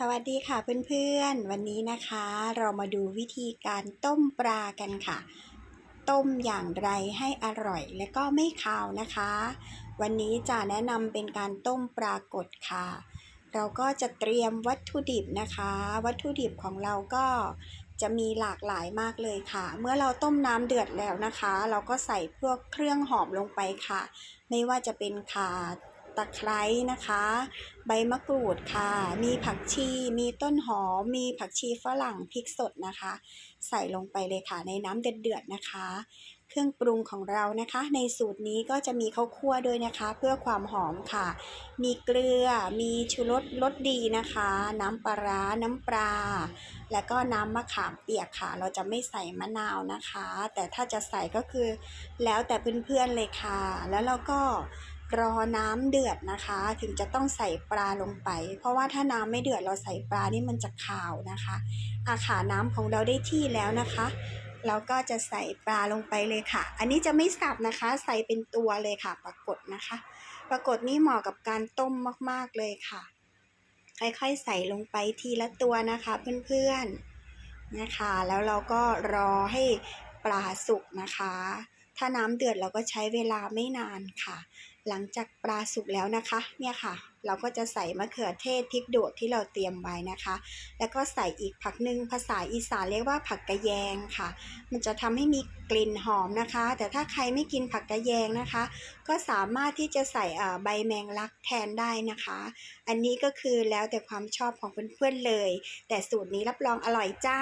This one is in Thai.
สวัสดีค่ะเพื่อนๆ วันนี้นะคะ เรามาดูวิธีการต้มปลากันค่ะ ต้มอย่างไรให้อร่อยและก็ไม่คาวนะคะ วันนี้จะแนะนำเป็นการต้มปลากดค่ะ เราก็จะเตรียมวัตถุดิบนะคะ วัตถุดิบของเราก็จะมีหลากหลายมากเลยค่ะ เมื่อเราต้มน้ำเดือดแล้วนะคะ เราก็ใส่พวกเครื่องหอมลงไปค่ะ ไม่ว่าจะเป็นข่า ตะไคร้นะคะ ใบมะกรูดค่ะ มีผักชี มีต้นหอม มีผักชีฝรั่งพริกสดนะคะ ใส่ลงไปเลยค่ะในน้ำเดือดๆนะคะ เครื่องปรุงของเรานะคะ ในสูตรนี้ก็จะมีข้าวคั่วด้วยนะคะ เพื่อความหอมค่ะ มีเกลือ มีชูรสรสดีนะคะ น้ำปลาร้าน้ำปลา แล้วก็น้ำมะขามเปียกค่ะ เราจะไม่ใส่มะนาวนะคะ แต่ถ้าจะใส่ก็คือ แล้วแต่เพื่อนๆเลยค่ะ แล้วเราก็ รอน้ำเดือดนะคะ ถึงจะต้องใส่ปลาลงไป เพราะว่าถ้าน้ำไม่เดือดเราใส่ปลานี่มันจะขาวนะคะอาขาน้ำของเราได้ที่แล้วนะคะ เราก็จะใส่ปลาลงไปเลยค่ะ อันนี้จะไม่สับนะคะ ใส่เป็นตัวเลยค่ะ ปรากฏนะคะ ปรากฏนี่เหมาะกับการต้มมากๆเลยค่ะ ค่อยๆใส่ลงไปทีละตัวนะคะ เพื่อนๆนะคะ แล้วเราก็รอให้ปลาสุกนะคะ ถ้าน้ำเดือดเราก็ใช้เวลาไม่นานค่ะ หลังจากปลาสุกแล้วนะคะ เนี่ยค่ะ เราก็จะใส่มะเขือเทศพริกโดดที่เราเตรียมไว้นะคะ แล้วก็ใส่อีกผักหนึ่งภาษาอีสานเรียกว่าผักกระแยงค่ะ มันจะทำให้มีกลิ่นหอมนะคะ แต่ถ้าใครไม่กินผักกระแยงนะคะ ก็สามารถที่จะใส่ใบแมงลักแทนได้นะคะ อันนี้ก็คือแล้วแต่ความชอบของเพื่อนๆเลย แต่สูตรนี้รับรองอร่อยจ้า